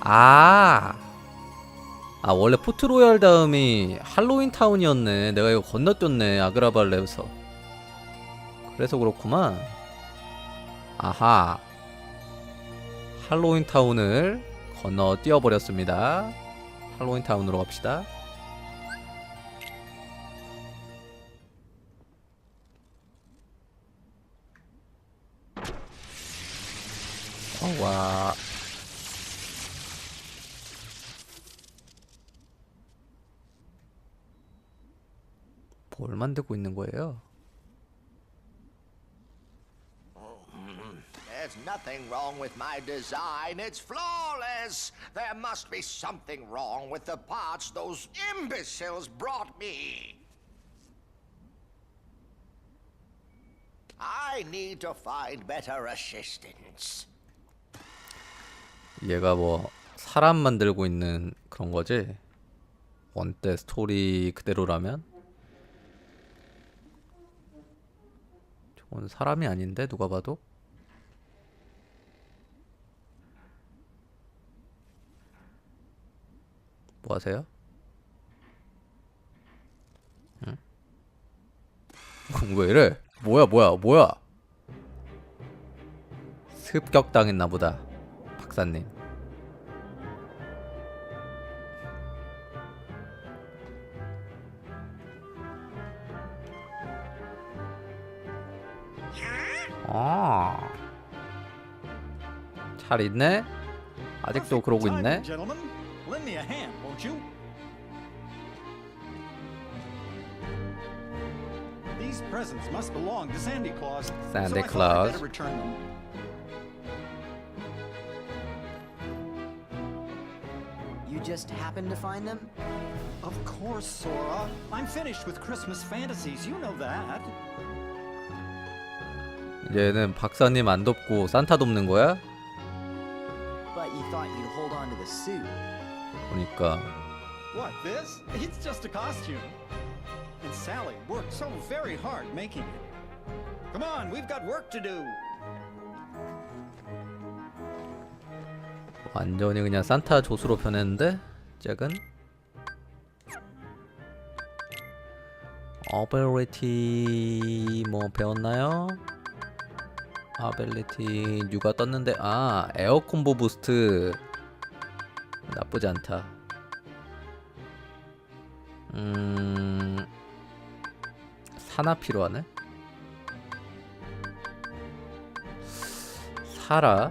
아. 아, 원래 포트로얄 다음이 할로윈 타운이었네. 내가 이거 건너뛰었네. 아그라발레에서. 그래서 그렇구만. 아하. 할로윈 타운을 건너 뛰어 버렸습니다. 할로윈 타운으로 갑시다. 만들고 있는 거예요? There's nothing wrong with my design. It's flawless. There must be something wrong with the parts those imbeciles brought me. I need to find better assistants. 얘가 뭐 사람 만들고 있는 그런 거지? 원때 스토리 그대로라면? 저건 사람이 아닌데 누가 봐도? 뭐 하세요? 응? 왜 이래? 뭐야 뭐야 뭐야? 습격당했나 보다 박사님 아. 잘 있네? 아직도 그러고 Perfect 있네? timing, Gentlemen, lend me a hand, won't you? These presents must belong to Sandy Claus. Santa so I thought I'd Claus. better return them. You just happened to find them? Of course, Sora. I'm finished with Christmas fantasies. You know that. 얘는 박사님 안 돕고 산타 돕는 거야? But you thought you'd hold on to the suit. 보니까 What, this? It's just a costume. And Sally worked so very hard making it. Come on, we've got work to do. 완전히 그냥 산타 조수로 변했는데? 잭은? 어빌리티 뭐 배웠나요? 아빌리티 뉴가 떴는데 아 에어 콤보 부스트. 나쁘지 않다. 음 사나 필요하네? 사라?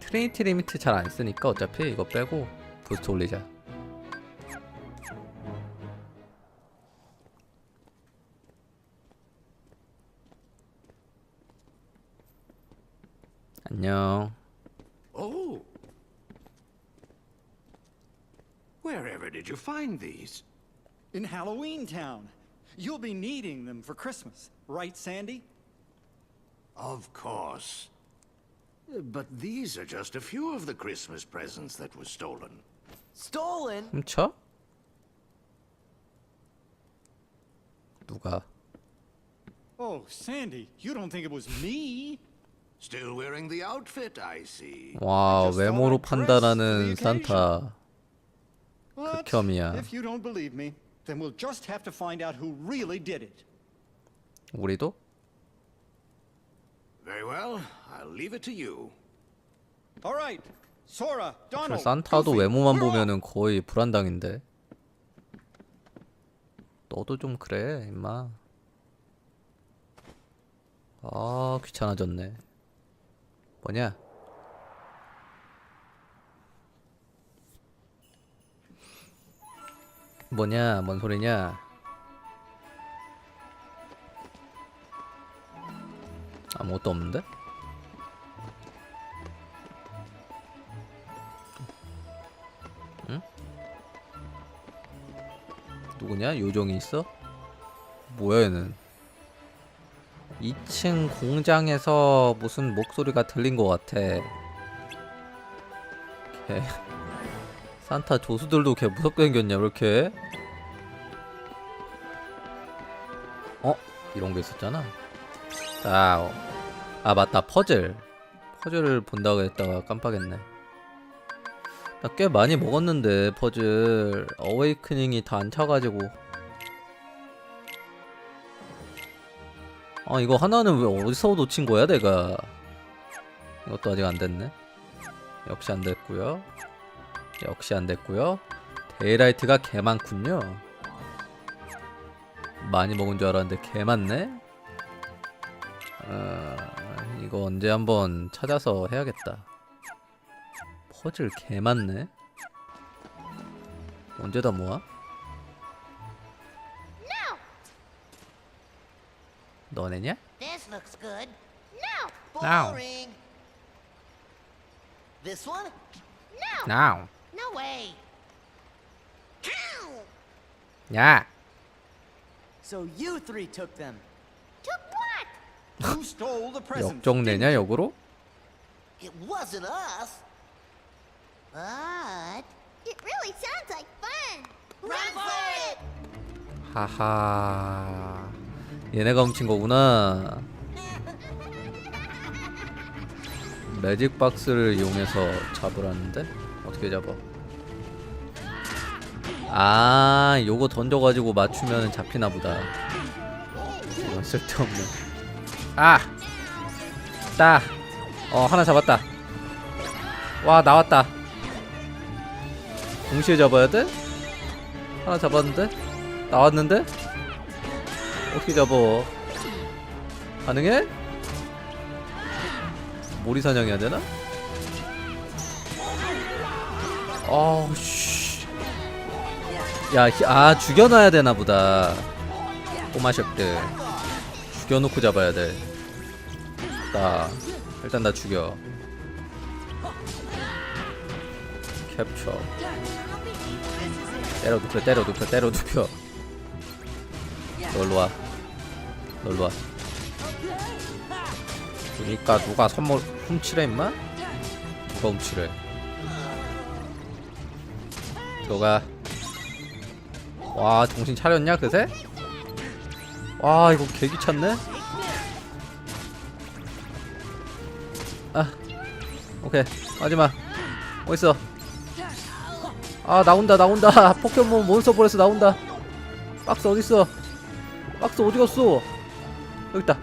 트리니티 리미트 잘 안 쓰니까 어차피 이거 빼고 부스트 올리자 No. Oh. Wherever did you find these? In Halloween Town. You'll be needing them for Christmas, right, Sandy? Of course. But these are just a few of the Christmas presents that were stolen. Stolen? Co? 누가? Oh, Sandy, you don't think it was me? 와 외모로 판단하는. 산타 극혐이야. if you don't believe me, then we'll just have to find out who really did it. 우리도? Very well, I'll leave it to you. All right, Sora, 저 Donald, 산타도 외모만. 보면은 거의 불안당인데 너도 좀 그래 임마 아 귀찮아졌네 뭐냐 뭐냐 뭔 소리냐 아무것도 없는데? 누구냐? 요정이 있어? 뭐야 얘는 2층 공장에서 무슨 목소리가 들린 것 같아. 걔 산타 조수들도 걔 무섭게 생겼냐 왜 이렇게? 어? 이런 게 있었잖아. 자, 어. 아 맞다. 퍼즐. 퍼즐을 본다고 했다가 깜빡했네. 나 꽤 많이 먹었는데 퍼즐. 어웨이크닝이 다 안 차가지고 아 이거 하나는 왜 어디서 놓친 거야 내가? 이것도 아직 안 됐네. 역시 안 됐고요. 역시 안 됐고요. 데이라이트가 개 많군요. 많이 먹은 줄 알았는데 개 많네. 어, 이거 언제 한번 찾아서 해야겠다. 퍼즐 개 많네. 언제 다 모아? 너네냐? This looks good. No! Now. Boring. This one? No! now No way. 야 So you three took them. Took what? Who stole the presents? 역정내냐 역으로? It wasn't us. But It really sounds like fun! run for it. 하하 얘네가 훔친 거구나 매직 박스를 이용해서 잡으라는데 어떻게 잡아 아 요거 던져가지고 맞추면 잡히나 보다 이건 쓸데없네 아! 따! 어 하나 잡았다 와 나왔다 동시에 잡아야 돼? 하나 잡았는데? 나왔는데? 어떻게 잡어? 가능해? 모리 사냥해야 되나? 아우 씨. 야, 히- 아 죽여놔야 되나 보다. 꼬마 쉑들 죽여놓고 잡아야 돼. 나 일단 나 죽여. 캡처. 때려 눕혀, 때려 눕혀, 때려 눕혀. 널로 와. 널로 와. 그니까 누가 선물 훔치래 임마? 누가 훔치래? 들어가. 와 정신 차렸냐 그새? 와 이거 개 귀찮네. 아 오케이 마지막 어딨어? 아 나온다 나온다 포켓몬 몬스터 볼에서 나온다. 박스 어딨어? 박스 어디 갔어? 여기 있다.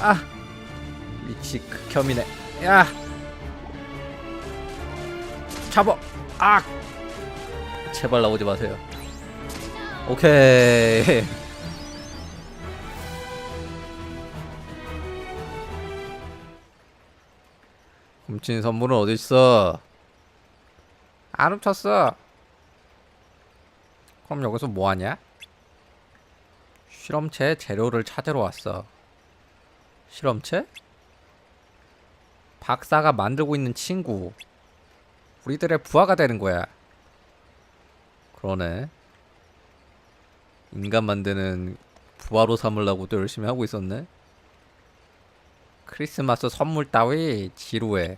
아, 위치 극혐이네. 야, 잡어. 아, 제발 나오지 마세요. 오케이. 훔친 선물은 어디 있어? 안 훔쳤어. 그럼 여기서 뭐 하냐? 실험체 재료를 찾으러 왔어. 실험체? 박사가 만들고 있는 친구. 우리들의 부하가 되는 거야. 그러네. 인간 만드는 부하로 삼으려고 또 열심히 하고 있었네. 크리스마스 선물 따위 지루해.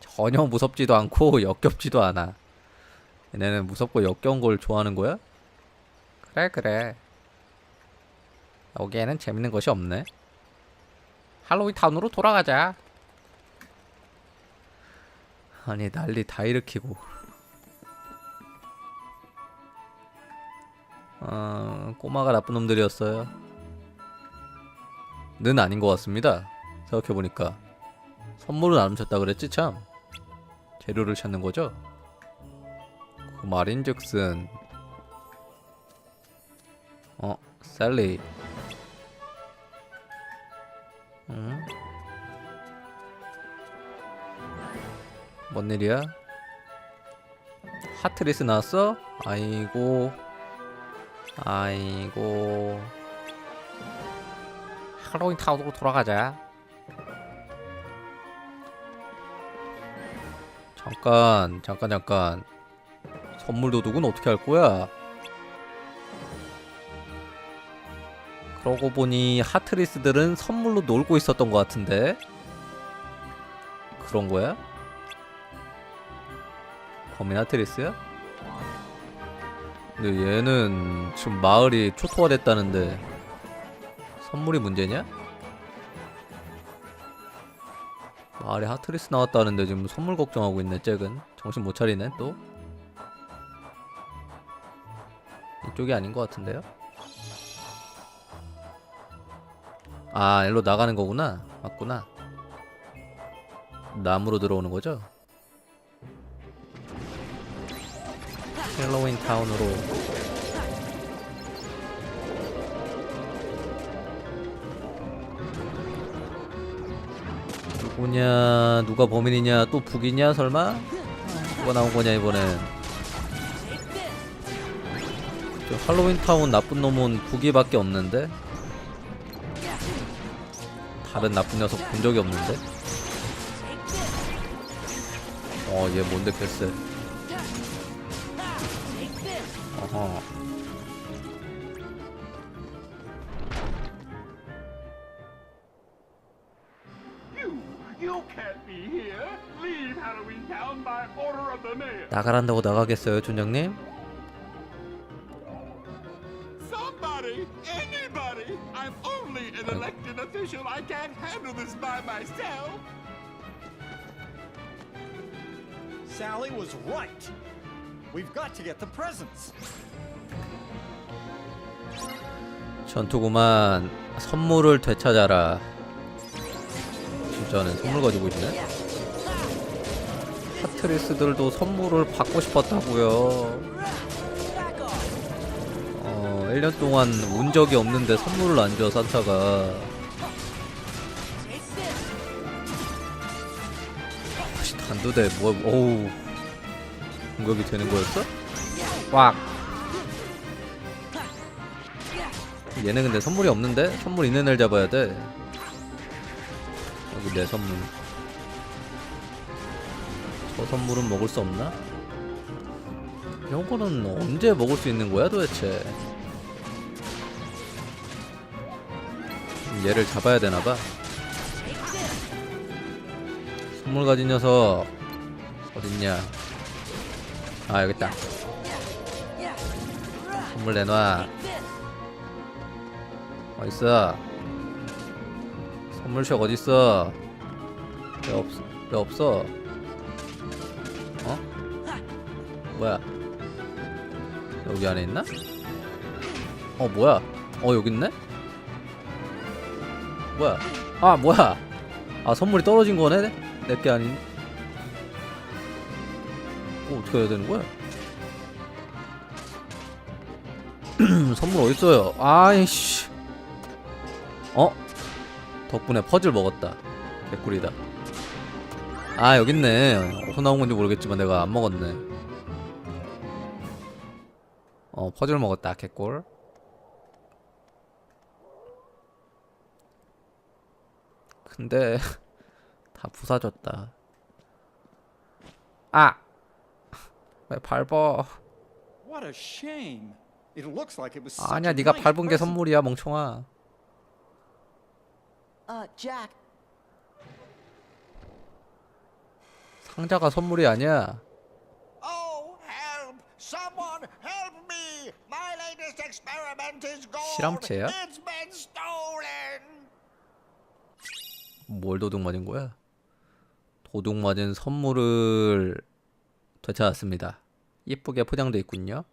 전혀 무섭지도 않고 역겹지도 않아. 얘네는 무섭고 역겨운 걸 좋아하는 거야? 그래 그래. 여기에는 재밌는 것이 없네. 할로윈 타운으로 돌아가자. 아니 난리 다 일으키고. 어, 꼬마가 나쁜 놈들이었어요. 는 아닌 것 같습니다. 생각해 보니까 선물은 안 훔쳤다 그랬지 참. 재료를 찾는 거죠. 그 말인즉슨 어 셀리 응? 뭔 일이야? 하트리스 나왔어? 아이고 아이고 할로윈 타운으로 돌아가자 잠깐 잠깐 잠깐 선물 도둑은 어떻게 할 거야? 그러고 보니 하트리스들은 선물로 놀고 있었던 것 같은데 그런 거야? 범인 하트리스야? 근데 얘는 지금 마을이 초토화됐다는데 선물이 문제냐? 아래 하트리스 나왔다는데 지금 선물 걱정하고 있네 잭은 정신 못 차리네 또 이쪽이 아닌 것 같은데요? 아 일로 나가는 거구나. 맞구나. 나무로 들어오는 거죠? 헬로윈 타운으로. 누구냐? 누가 범인이냐? 또 북이냐? 설마? 누가 나온 거냐 이번엔? 저 할로윈 타운 나쁜 놈은 북이밖에 없는데 다른 나쁜 녀석 본 적이 없는데 어 얘 뭔데 글쎄 어허. 나가란다고 나가겠어요 촌장님? Somebody, anybody. I'm only an elected official. I can't handle this by myself. Sally was right. We've got to get the presents. 전투구만 선물을 되찾아라 진짜는 선물 가지고 있네 파트리스들도 선물을 받고 싶었다고요 어 1년 동안 운 적이 없는데 선물을 안 줘 산타가 혹시 단두대 뭐 어우 공격이 되는 거였어? 꽉 얘는 근데 선물이 없는데? 선물 있는 애를 잡아야 돼 여기 내 선물 저 선물은 먹을 수 없나? 이런 거는 언제 먹을 수 있는 거야 도대체 얘를 잡아야 되나봐 선물 가진 녀석 어딨냐 아 여깄다 선물 내놔 어딨어? 선물샵 어딨어? 왜 없, 왜 없어? 어? 뭐야? 여기 안에 있나? 어 뭐야? 어 여기 있네? 뭐야? 아 뭐야? 아 선물이 떨어진 거네? 내게 아닌? 어 어떻게 해야 되는 거야? 선물 어딨어요? 아이씨 어? 덕분에 퍼즐 먹었다 개꿀이다 아 여깄네 어디서 나온 건지 모르겠지만 내가 안 먹었네 어 퍼즐 먹었다 개꿀 근데 다 부사졌다 아! 왜 such 아니야 네가 밟은 게. 선물이야 멍청아 Uh, 상자가 선물이 아니야 Oh! 실험체야? 뭘 도둑 맞은 거야? 도둑 맞은 선물을 되찾았습니다. 이쁘게 포장돼 있군요.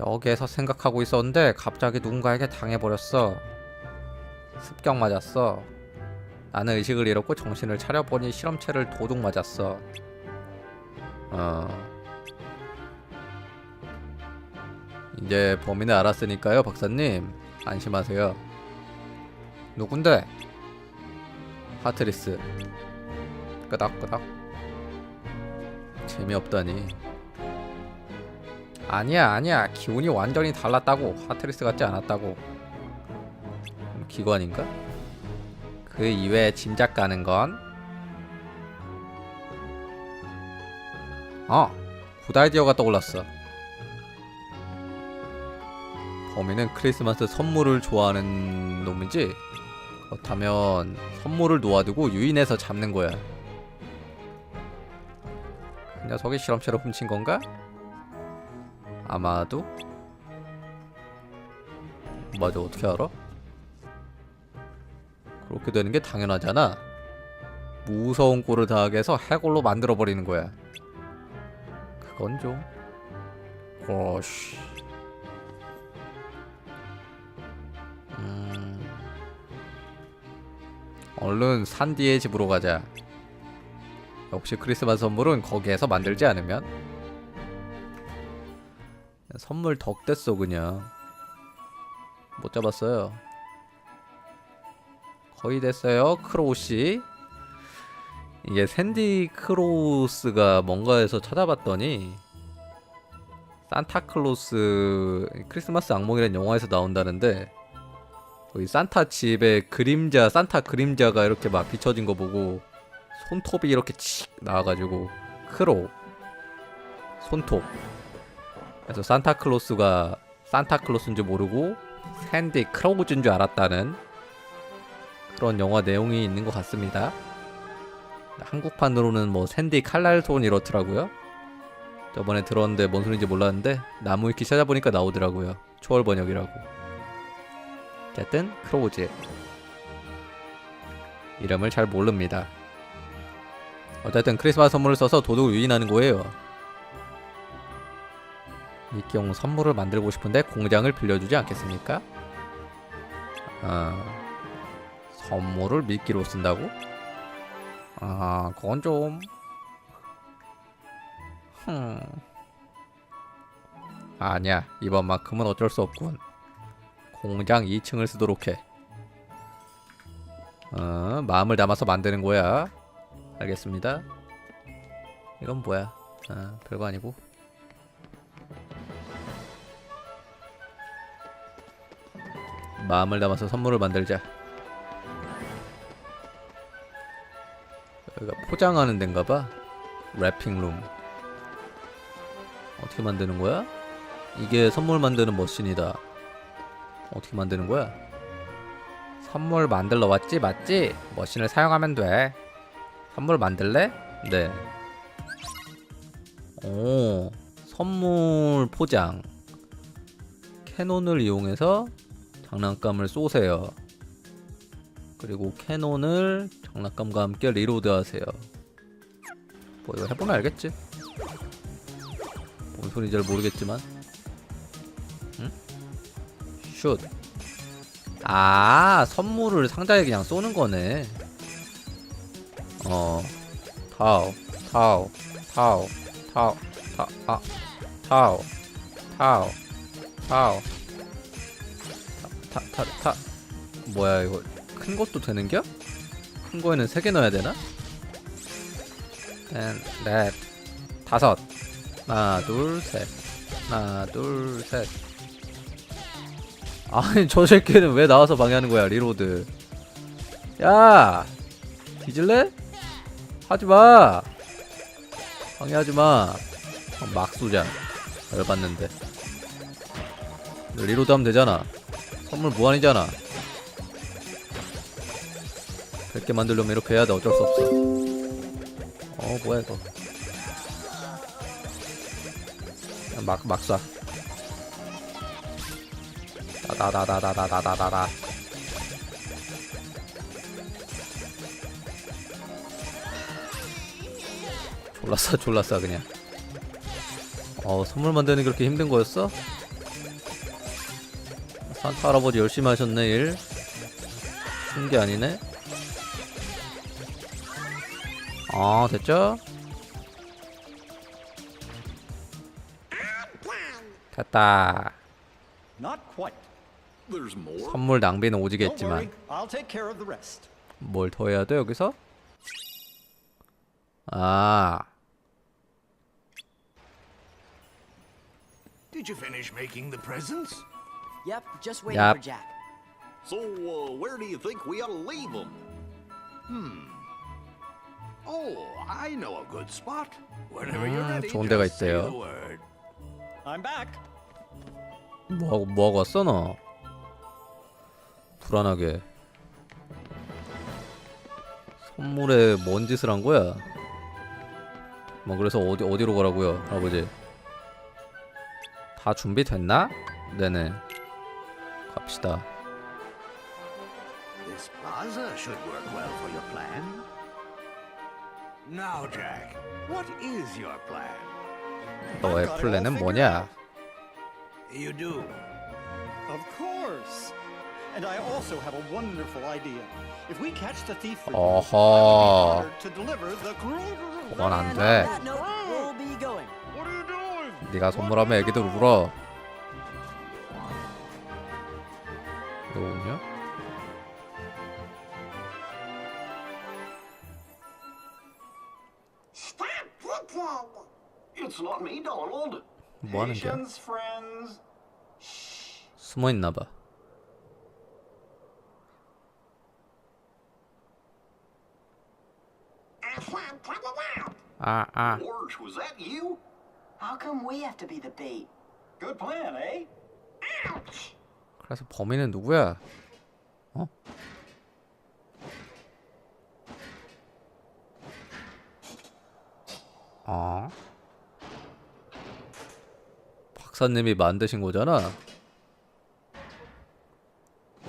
여기에서 생각하고 있었는데 갑자기 누군가에게 당해버렸어. 습격 맞았어. 나는 의식을 잃었고 정신을 차려보니 실험체를 도둑 맞았어. 어. 이제 범인을 알았으니까요, 박사님. 안심하세요. 누군데? 하트리스. 끄덕끄덕. 재미없다니. 아니야, 아니야. 기운이 완전히 달랐다고. 하트리스 같지 않았다고. 음, 기관인가? 그 이외에 짐작 가는 건 어, 굿 아이디어가 떠올랐어. 범인은 크리스마스 선물을 좋아하는 놈이지? 그렇다면 선물을 놓아두고 유인해서 잡는 거야. 그 녀석이 실험체로 훔친 건가? 아마도? 맞아, 어떻게 알아? 그렇게 되는 게 당연하잖아. 무서운 꼴을 당하게 해서 해골로 만들어 버리는 거야. 그건 좀 고시. 얼른 산디의 집으로 가자. 역시 크리스마스 선물은 거기에서 만들지 않으면 선물 덕됐어 그냥 못 잡았어요. 거의 됐어요 크로우씨 이게 샌디 크로우스가 뭔가에서 찾아봤더니 산타클로스 크리스마스 악몽이라는 영화에서 나온다는데 거기 산타 집에 그림자 산타 그림자가 이렇게 막 비춰진 거 보고 손톱이 이렇게 칙 나와가지고 크로 손톱 그래서 산타클로스가 산타클로스인 줄 모르고 샌디 크로우즈인 줄 알았다는 그런 영화 내용이 있는 것 같습니다. 한국판으로는 뭐 샌디 칼날손 이렇더라고요. 저번에 들었는데 뭔 소리인지 몰랐는데 나무 위키 찾아보니까 나오더라고요. 초월 번역이라고. 어쨌든 크로우즈 이름을 잘 모릅니다. 어쨌든 크리스마스 선물을 써서 도둑을 유인하는 거예요. 미끼용 선물을 만들고 싶은데 공장을 빌려주지 않겠습니까? 아, 선물을 미끼로 쓴다고? 아, 그건 좀... 흠... 아니야, 이번만큼은 어쩔 수 없군. 공장 2층을 쓰도록 해. 어, 마음을 담아서 만드는 거야. 알겠습니다. 이건 뭐야? 아, 별거 아니고. 마음을 담아서 선물을 만들자. 여기가 포장하는 데인가 봐. 랩핑룸. 어떻게 만드는 거야? 이게 선물 만드는 머신이다. 어떻게 만드는 거야? 선물 만들러 왔지? 맞지? 머신을 사용하면 돼. 선물 만들래? 네. 오, 선물 포장. 캐논을 이용해서 장난감을 쏘세요. 그리고 캐논을 장난감과 함께 리로드 하세요. 뭐 이거 해보면 알겠지? 뭔 소리인지 잘 모르겠지만. 응? 슛. 아, 선물을 상자에 그냥 쏘는 거네. 어, 타오, 타오, 타오, 타오, 타, 아, 타오, 타오, 타오, 타, 타, 타, 뭐야 이거 큰 것도 되는겨? 큰 거에는 세개 넣어야 되나? 넷, 넷, 다섯, 하나, 둘, 셋, 하나, 둘, 셋. 아니 저 새끼는 왜 나와서 방해하는 거야 리로드? 야, 뒤질래? 하지마! 방해하지마! 어, 막 쏘자. 열받는데. 리로드 하면 되잖아. 선물 무한이잖아. 100개 만들려면 이렇게 해야 돼. 어쩔 수 없어. 어 뭐야 이거. 막, 막 쏴. 다다다다다다다다다. 졸라 싸 졸라 싸 그냥 어 선물 만드는 게 그렇게 힘든 거였어? 산타 할아버지 열심히 하셨네 일 쉬운 게 아니네 아 됐죠? 됐다 Not quite. There's more. 선물 낭비는 Don't 오지겠지만 worry, I'll take care of the rest. 뭘더 해야 돼 여기서? 아 Did you finish making the presents? Yep, just waiting Yep. for Jack. So, uh, where do you think we ought to leave them? Oh, I know a good spot. Whenever you're 음, ready, 좋은 데가 just say the 있대요. word. I'm back. 뭐하고 뭐하고 왔어 너? 불안하게 선물에 뭔 짓을 한 거야? 뭐 그래서 어디 어디로 가라고요, 아버지? 다 준비됐나? 네네. 갑시다. This plaza should work well for your plan. Now, Jack, what is your plan? 너의 플랜은 뭐냐? You do. Of course. And I also have a wonderful idea. If we catch the thief, 어허. to deliver the. 그건 안 And 돼. on that note, we'll be going. What are you doing? 네가 선물하면 애기들 울어. 너 우냐? Stop looking. It's not me, Donald. 뭐 하는 거야? Patience, friends. 숨어 있나 봐. I can't cut 아, 아. George, was that you? How come we have to be the bait? Good plan, eh? Ouch. 그래서 범인은 누구야? 어? 어? 박사님이 만드신 거잖아.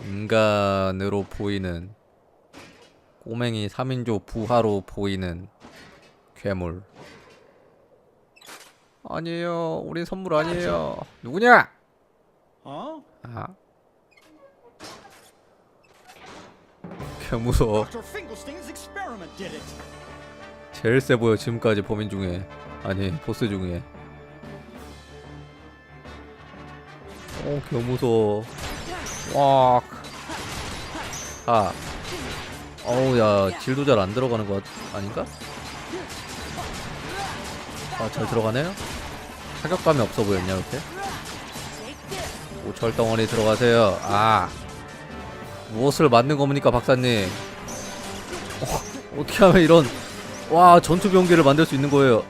인간으로 보이는 꼬맹이 3인조 부하로 보이는 괴물. 아니에요. 우린 선물 아니에요. 누구냐? Huh? 아. 개 무서워. 제일 세 보여 지금까지 범인 중에 아니 보스 중에. 어, 개 무서워. 와. 아. 어우 야 질도 잘 안 들어가는 것 같- 아닌가? 아 잘 들어가네요. 타격감이 없어 보였냐 이렇게? 오철 덩어리 들어가세요. 아 무엇을 만든 겁니까 박사님? 어, 어떻게 하면 이런 와 전투 병기를 만들 수 있는 거예요?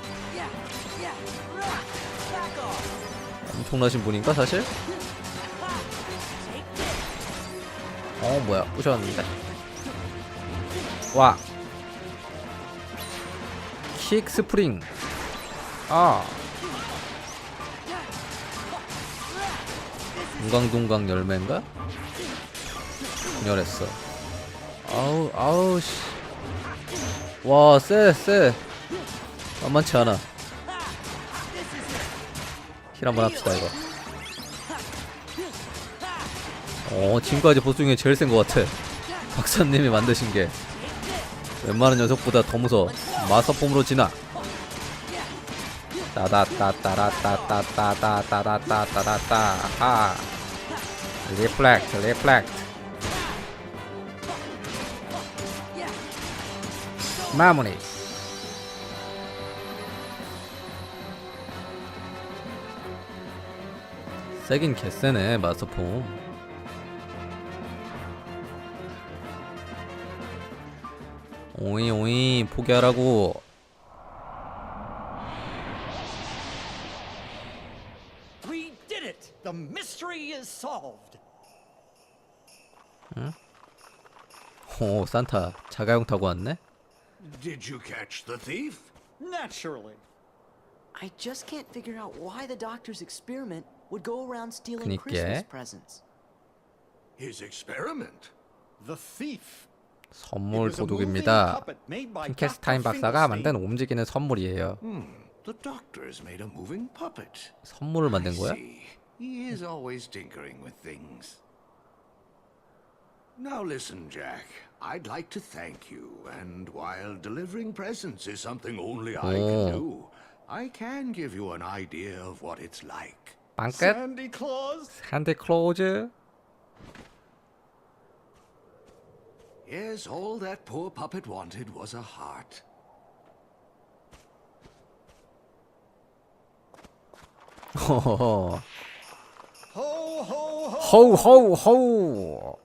엄청나신 분인가 사실? 어 뭐야 부셨는데? 와. 킥 스프링. 아. 동강동강 열매인가? 분열했어. 아우 아우 씨. 와, 쎄, 쎄. 만만치 않아. 힐 한번 합시다 이거. 어, 지금까지 보스 중에 제일 센 것 같아. 박사님이 만드신 게 웬만한 녀석보다 더 무서워. 마스터폼으로 진화. 따다따따라따따따따따따따 아 리플렉트 리플렉트 마무리. 세긴 개세네 마스폼. 오이 오이 포기하라고. Mystery is solved. 오 산타 자가용 타고 왔네. Did you catch the thief? Naturally. I just can't figure out why the doctor's experiment would go around stealing 그니까. Christmas presents. His experiment. The thief. 선물 도둑입니다. puppet made by 핑케스타인 Dr. 박사가. 만든 움직이는 선물이에요. The doctor's made a moving puppet. 선물을 만든 거야? He is always tinkering with things. Now listen, Jack. I'd like to thank you, and while delivering presents is something only I can ah. do, I can give you an idea of what it's like. Banquet? Sandy Claus? Sandy Claus? Yes, all that poor puppet wanted was a heart. Oh. 호우 호우 호우.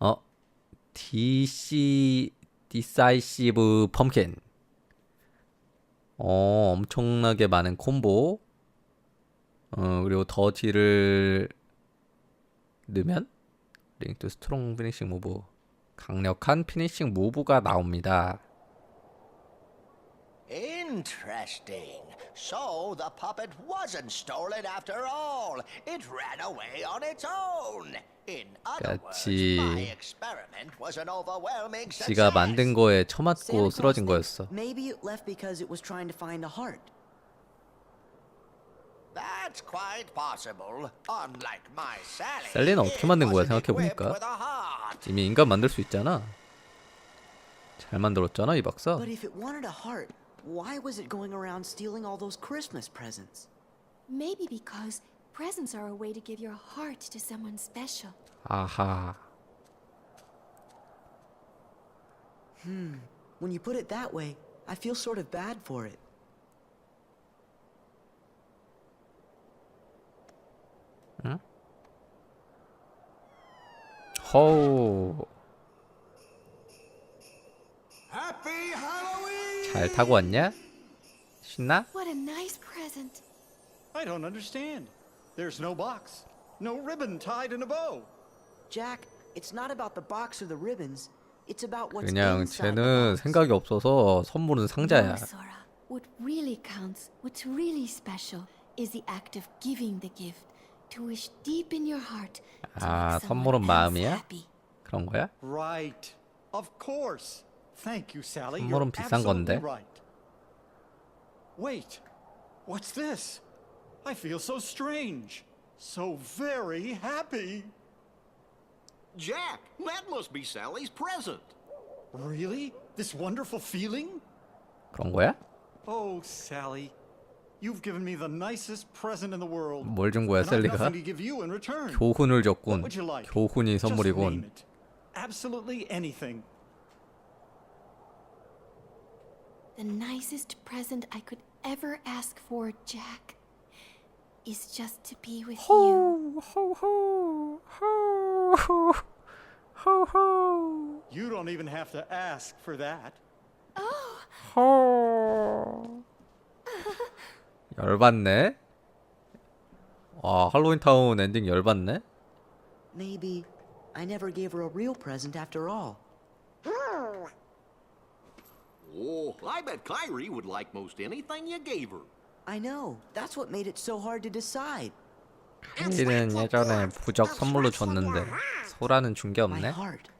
어 DC 디사이시브 펌킨. 어 엄청나게 많은 콤보. 어 그리고 더 딜을 넣으면 링크 스트롱 피니싱 무브. 강력한 피니싱 무브가 나옵니다. Interesting. So the puppet wasn't stolen after all. It ran away on its own. In other words, 같이 my experiment was an overwhelming 지가 success. 만든 거에 처맞고 쓰러진 거였어. Maybe it left because it was trying to find a heart. That's quite possible. Unlike my Sally. 셀리는 어떻게 만든 거야, 생각해 보니까? a heart. 이미 인간 만들 수 있잖아. 잘 만들었잖아 이 박사. But if it wanted a heart, why was it going around stealing all those Christmas presents? Maybe because presents are a way to give your heart to someone special. Aha. Hmm. When you put it that way, I feel sort of bad for it. Hmm? Oh. Happy Halloween! 잘 타고 왔냐? 신나? What a nice present. I don't understand. There's no box, no ribbon tied in a bow. Jack, it's not about the box or the ribbons. It's about what's 그냥 inside the 쟤는 box. 생각이 없어서 선물은 상자야. No, Sora. What really counts, what's really special, is the act of giving the gift. To wish deep in your heart to 아, make 선물은 someone else 마음이야? happy. 그런 거야? Right. Of course. Thank you, Sally. 선물은 You're 비싼 absolutely 건데. right. Wait. What's this? I feel so strange. So very happy. Jack, that must be Sally's present. Really? This wonderful feeling? 그런 거야? Oh, Sally. You've given me the nicest present in the world. 뭘 준 거야 And I've 셀리가? nothing to give you in return. 교훈을 What 줬군. would you like? 교훈이 Just name 선물이군. it. Absolutely anything. The nicest present I could ever ask for, Jack, is just to be with you. You don't even have to ask for that. 열받네. 와 할로윈 타운 엔딩 열받네. Maybe I never gave her a real present after all. Oh, I bet Kyrie would like most anything you gave her. I know. That's what made it so hard to decide. 카이는 예전에 부적 선물로 줬는데 소라는 준 게 My 없네. heart.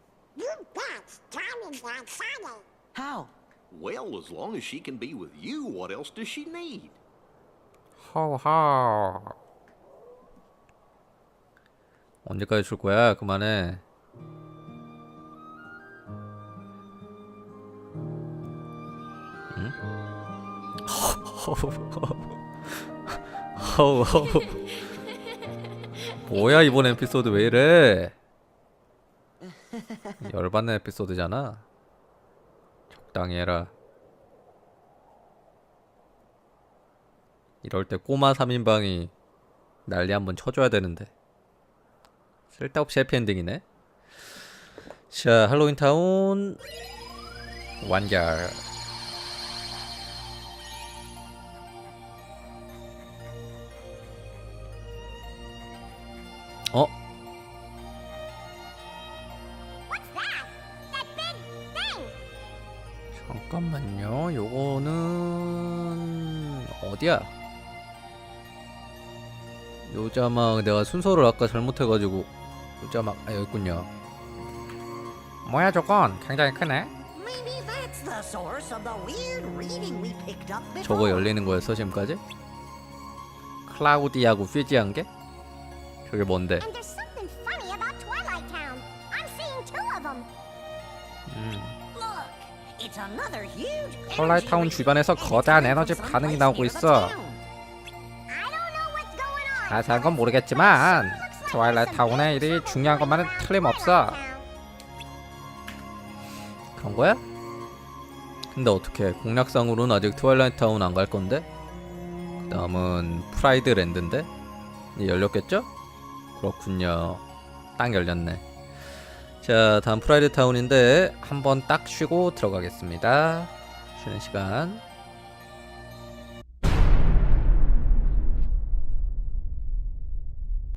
How? Well, as long as she can be with you, what else does she need? 허허. 언제까지 줄 거야? 그만해. 응? 허우 뭐야 이번 에피소드 왜 이래? 열받는 에피소드잖아. 적당히 해라. 이럴 때 꼬마 3인방이 난리 한번 쳐줘야 되는데 쓸데없이 해피엔딩이네 자 할로윈타운 완결 잠깐만요 요거는 어디야? 요자막 내가 순서를 아까 잘못해가지고 요자막 아 여기 있군요 뭐야 저건 굉장히 크네. 저거 열리는 거였어 지금까지? 클라우디하고 퓨지한 게? 그게 뭔데? It's another huge twilight 타운 주변에서 거대한 에너지 반응이 나오고 있어. 자세한 건 모르겠지만 트와일라이트 타운의 일이 중요한 것만은 틀림없어 그런 거야? 근데 어떻게 공략상으로는 아직 트와일라이트 타운 안 갈 건데? 그 다음은 프라이드 랜드인데? 열렸겠죠? 그렇군요 딱 열렸네 자 다음 프라이드 타운인데 한번 딱 쉬고 들어가겠습니다. 쉬는 시간